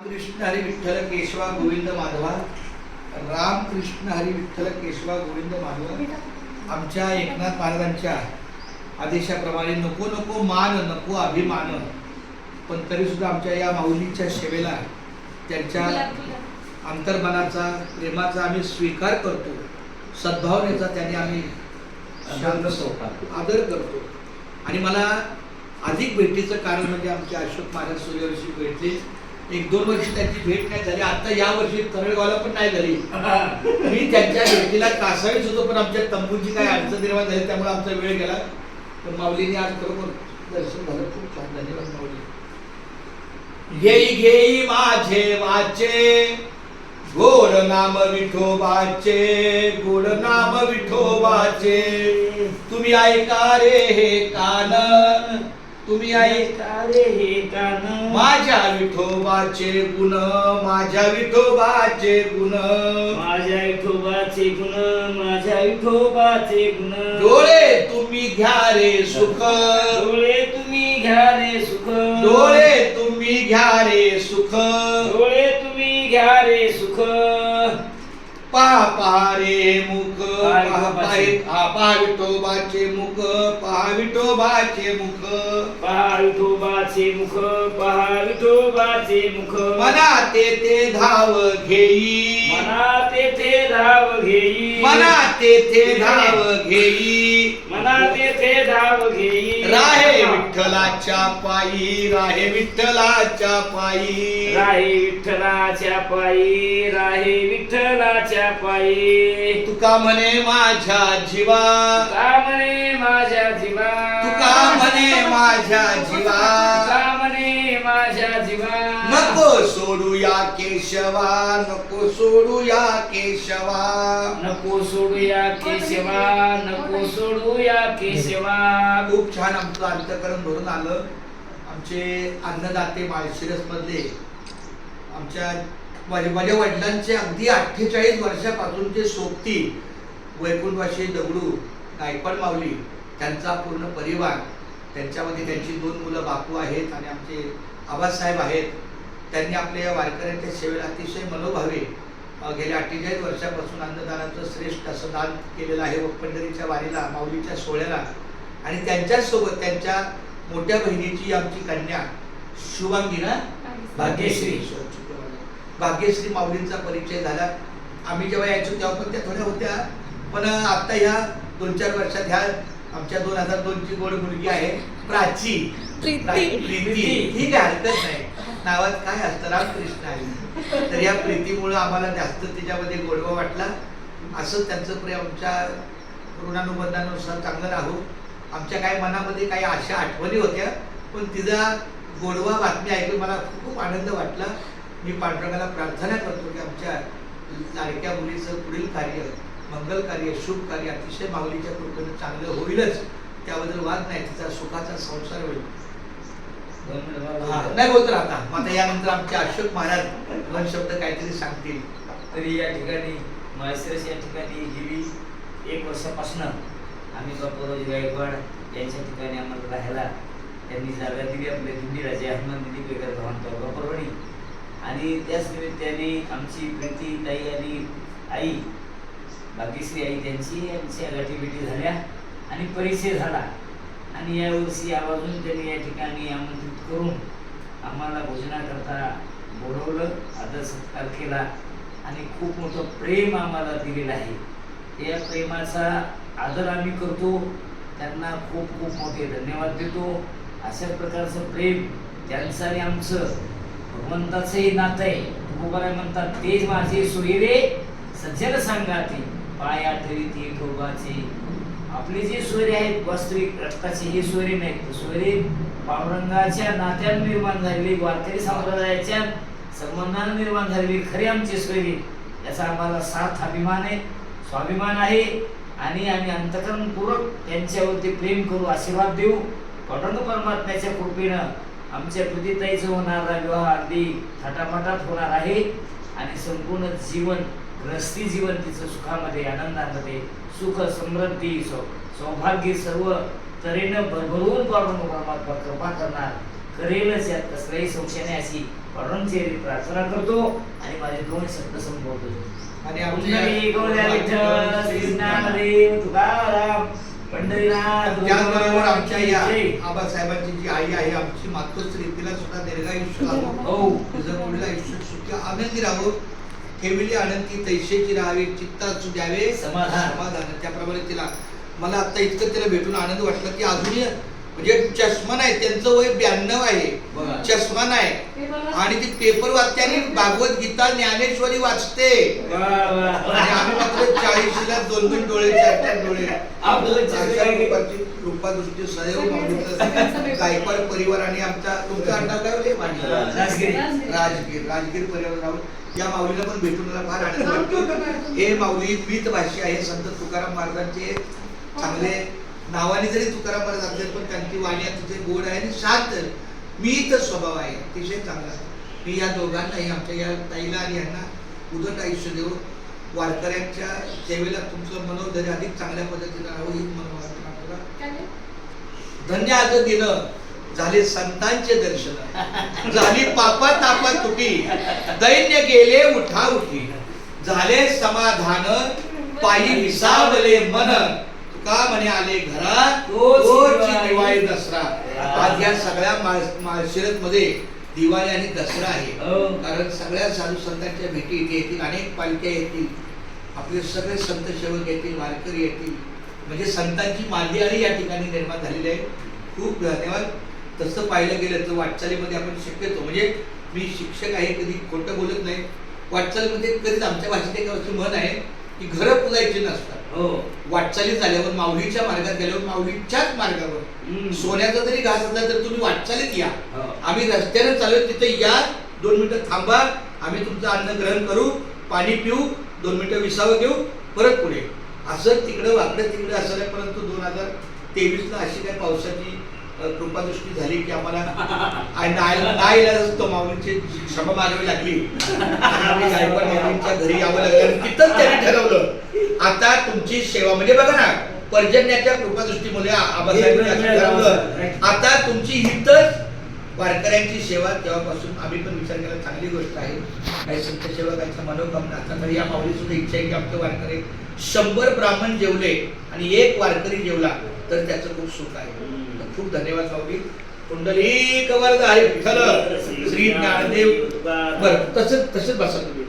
कृष्ण हरी विठ्ठल केशवा गोविंद माधवा. राम कृष्ण हरी विठ्ठल केशवा गोविंद माधवा. आमच्या एकनाथ महाराजांच्या आदेशाप्रमाणे नको नको मान नको अभिमान. पण तरी सुद्धा आमच्या या माऊलीच्या सेवेला त्यांच्या अंतर्मनाचा प्रेमाचा आम्ही स्वीकार करतो. सद्भावनेचा त्यांनी आम्ही आदर करतो. आणि मला अधिक भेटीचं कारण म्हणजे आमचे अशोक महाराज सूर्यवंशी भेटले. एक दोन वर्ष त्यांची भेट नाही झाली. आता या वर्षी करडगावला पण नाही झाली. मी त्यांच्या भेटीला कासावीच होतो पण आमच्या तंबूची काय अडचण निर्माण झाली त्यामुळे आमचा वेळ गेला. पण माऊलीने आज खरोखर दर्शन झालं. खूप छान. धन्यवाद माऊली. घेई घेई माझे वाचे गोड नाम विठोबाचे गोड नाम विठोबाचे तुम्ही ऐका रे हे कान तुम्ही हे कान माझ्या विठोबाचे गुण माझ्या विठोबाचे गुण. माझ्या विठोबाचे गुण माझ्या विठोबाचे गुण. डोळे तुम्ही घ्या रे सुख. डोळे तुम्ही घ्या रे सुख. डोळे तुम्ही घ्या रे सुख. डोळे तुम्ही घ्या रे सुख. पहा पहा रे मुख. विठोबाचे. पहा- हा, पहा विठोबाचे मुख पहा विठोबाचे मुख. पहा विठोबाचे मुख पहा विठोबाचे मुख. मना ते ते धाव घेई. मना तेथे धाव घेई. मना ते ते धाव घेई. मना तेथे धाव घेई. राहे विठ्ठलाच्या पायी राहे विठ्ठलाच्या पायी. राहे विठ्ठलाच्या पायी राहे विठ्ठलाच्या पायी. तुका म्हणे माझ्या जीवा. तुका म्हणे माझ्या जीवा. तुका म्हणे माझ्या जीवा. तुका म्हणे माझ्या जीवा. नको सोडू या केशवा नको सोडू या केशवा. नको सोडूया केशवा नको सोडूया केशवा. खूप छान आमचं अंतकरण भरून आलं. आमचे अन्नदाते माळशिरस मधले आमच्या माझ्या वडिलांचे अगदी अठ्ठेचाळीस वर्षापासूनचे सोबती. वैकुंठवाशी दगडू गायकवाड माऊली त्यांचा पूर्ण परिवार त्यांच्यामध्ये त्यांची दोन मुलं बापू आहेत आणि आमचे आबासाहेब आहेत. त्यांनी आपल्या या वारकऱ्यांच्या सेवेला अतिशय मनोभावे गेल्या अठ्ठेचाळीस वर्षापासून अन्नदानाचं श्रेष्ठ असं दान केलेलं आहे व पंढरीच्या वारीला माऊलीच्या सोहळ्याला. आणि त्यांच्यासोबत त्यांच्या मोठ्या बहिणीची आमची कन्या शुभांगी ना? भाग्यश्री. भाग्यश्री माऊलींचा परिचय झाला. आम्ही जेव्हा यायचो तेव्हा पण त्या थोड्या होत्या. पण आता ह्या दोन चार वर्षात ह्या आमच्या दोन हजार दोन ची गोड मुलगी आहे प्राची. प्रीती. प्रा- प्रीती. ठीक आहे हरकत नाही. नावात काय असतं? रामकृष्ण आहे. तर या प्रीतीमुळे आम्हाला जास्त तिच्यामध्ये गोडवा वाटला. असं त्यांचं प्रेम आमच्या ऋणानुबंधानुसार चांगलं राहू. आमच्या काही मनामध्ये काही आशा आठवणी होत्या पण तिचा गोडवा बातमी ऐकून मला खूप आनंद वाटला. मी पांडुरंगाला प्रार्थना करतो की आमच्या लाडक्या मुलीचं पुढील कार्य मंगल कार्य शुभ कार्य अतिशय माऊलीच्या कृपेनं चांगलं होईलच. त्याबद्दल वाद नाही तिचा सुखाचा संसार होईल. नाही बोलतो आता मग आता यानंतर आमचे अशोक महाराज दोन शब्द काहीतरी सांगतील. तरी या ठिकाणी माळशिरस या ठिकाणी गेली एक वर्षापासून. आम्ही बापूराज गायकवाड यांच्या ठिकाणी आम्हाला राहायला त्यांनी जागा दिली आपल्या दिंडी राजे हनुमान दिली बेगर भावांच्या बापूरवणी आणि त्याच निमित्ताने आमची प्रीती ताई आणि आई भाग्यश्री आई त्यांची आमच्या गाठीभेटी झाल्या आणि परिचय झाला. आणि यावर्षी आवर्जून त्यांनी या ठिकाणी आमंत्रित करून आम्हाला भोजनाकरता बोलवलं आदर सत्कार केला आणि खूप मोठं प्रेम आम्हाला दिलेलं आहे. या प्रेमाचा आदर आम्ही करतो. त्यांना खूप खूप मोठे धन्यवाद देतो. अशा प्रकारचं प्रेम त्यांचं आणि आमचं. भगवंताचंही नातं आहे. तुकोबाराय म्हणतात तेच माझे सोयरे सज्जन सांगाते. पाया ठेवी ठोबाचे आपले जे सोयरे आहेत वास्तविक रक्ताचे हे सोयरे नाहीत तर सोयरे पावरंगाच्या नात्यानं निर्माण झालेली वारकरी संप्रदायाच्या संबंधानं निर्माण झालेली खरे आमचे सोयरे. याचा आम्हाला साथ अभिमान आहे स्वाभिमान आहे. आणि आम्ही अंतकरणपूर्वक त्यांच्यावरती प्रेम करू आशीर्वाद देऊ. पटंग परमात्म्याच्या कृपेनं आमच्या प्रीतीताईचं होणारा विवाह अगदी थाटामाटात होणार आहे. आणि संपूर्ण जीवन ग्रस्ती जीवन तिचं सुखामध्ये आनंदामध्ये सुख समृद्धी सौ सौभाग्य सर्व तऱ्हेनं भरभरून पाडून परमात्मा कृपा करणार. करेलच यात कसलाही संशय नाही अशी परमचेरी प्रार्थना करतो आणि माझे दोन शब्द संपवतो आणि आमचे पुंडलिक गौऱ्या विठ्ठल श्री ज्ञानदेव तुकाराम पंढरीनाथ त्याचबरोबर आमच्या या. आबासाहेबांची जी आई आहे आमची मातोश्री तिला सुद्धा दीर्घायुष्य हो. तिचं पुढील आयुष्य सुखी आनंदी राहो ठेवली आनंदी तैशेची राहावी चित्तात द्यावे समाधान. समाधान त्याप्रमाणे तिला मला आता इतकं तिला भेटून आनंद वाटला की अजूनही म्हणजे चष्मा नाही त्यांचं वय ब्याण्णव आहे. चष्मा नाही. आणि ती पेपर वाचते आणि भागवत गीता ज्ञानेश्वरी वाचते. चाळीशीला दोन दोन डोळे चार चार डोळे? रूपाची रूपादृष्टी सदैव गायकवाड परिवार आणि आमचा तुमचं आडनाव काय होते राजगिरी. राजगीर राजगीर परिवार राहून. या माऊलीला पण भेटून मला फार आनंद वाटतो. हे माऊली द्वित भाषी आहे संत तुकाराम महाराजांचे चांगले नावाने जरी तुकाराम महाराज असले पण त्यांची वाणी अतिशय गोड आहे आणि शांत मीत स्वभाव आहे अतिशय चांगला मी या दोघांनाही आमच्या या ताईला आणि यांना उदट आयुष्य देऊ वारकऱ्यांच्या सेवेला तुमचं मनोधैर्य अधिक चांगल्या पद्धतीने राहावं ही मनोभावना धन्य आज दिन झाले संतांचे दर्शन. झाली पापा तापा. तुटी दैन्य गेले उठा उठी. झाले समाधान पायी विसावले मन. तुका म्हणे आले घरात? तोच दिवाळी. दसरा. आज या सगळ्या माळशिरत मध्ये दिवाळी आणि दसरा आहे. हो. कारण सगळ्या साधू संतांच्या भेटी इथे येतील अनेक पालख्या येतील आपले सगळे संत सेवक येतील वारकरी येतील. म्हणजे संतांची मांदियाळी या ठिकाणी निर्माण झालेली आहे. खूप धन्यवाद. तसं पाहिलं गेलं तर वाटचालीमध्ये आपण शक्यतो म्हणजे मी शिक्षक आहे कधी खोटं बोलत नाही. वाटचालीमध्ये कधीच आमच्या भाषेत एक अशी म्हण आहे की घरं पुजायची नसतात. वाटचाली झाल्यावर माऊलीच्या मार्गात गेल्यावर माऊलीच्याच मार्गावर. सोन्याचा जरी घास असला तर तुम्ही वाटचालीत या. हो. आम्ही रस्त्याने चालू तिथे या. दोन मिनिटं थांबा. आम्ही तुमचं अन्न ग्रहण करू पाणी पिऊ दोन मिनिटं विसावं घेऊ परत पुढे. असं तिकडं वाकडं तिकडं असं नाही परंतु दोन हजार तेवीस ला अशी काय पावसाची कृपादृष्टी झाली की आम्हाला आणि नाई- नाईलाजाच तो माऊलीची क्षमा मागावी लागली. गायकवाड माऊलींच्या घरी यावं लागलं तिथंच त्यांनी ठरवलं. आता तुमची सेवा म्हणजे बघा ना पर्जन्याच्या कृपादृष्टीमुळे आता तुमची हितच वारकऱ्यांची सेवा तेव्हापासून आम्ही पण विचार केला चांगली गोष्ट आहे. काही संत सेवकांच्या मनोकामना आता तर या माऊली सुद्धा इच्छा आहे की आमचे वारकरी शंभर ब्राह्मण जेवले आणि एक वारकरी जेवला तर त्याचं खूप सुख आहे. खूप धन्यवाद माऊली. कुंडली कवर आहे. विठ्ठल श्री ज्ञानदेव. बरं तसंच तसंच बसा तुम्ही.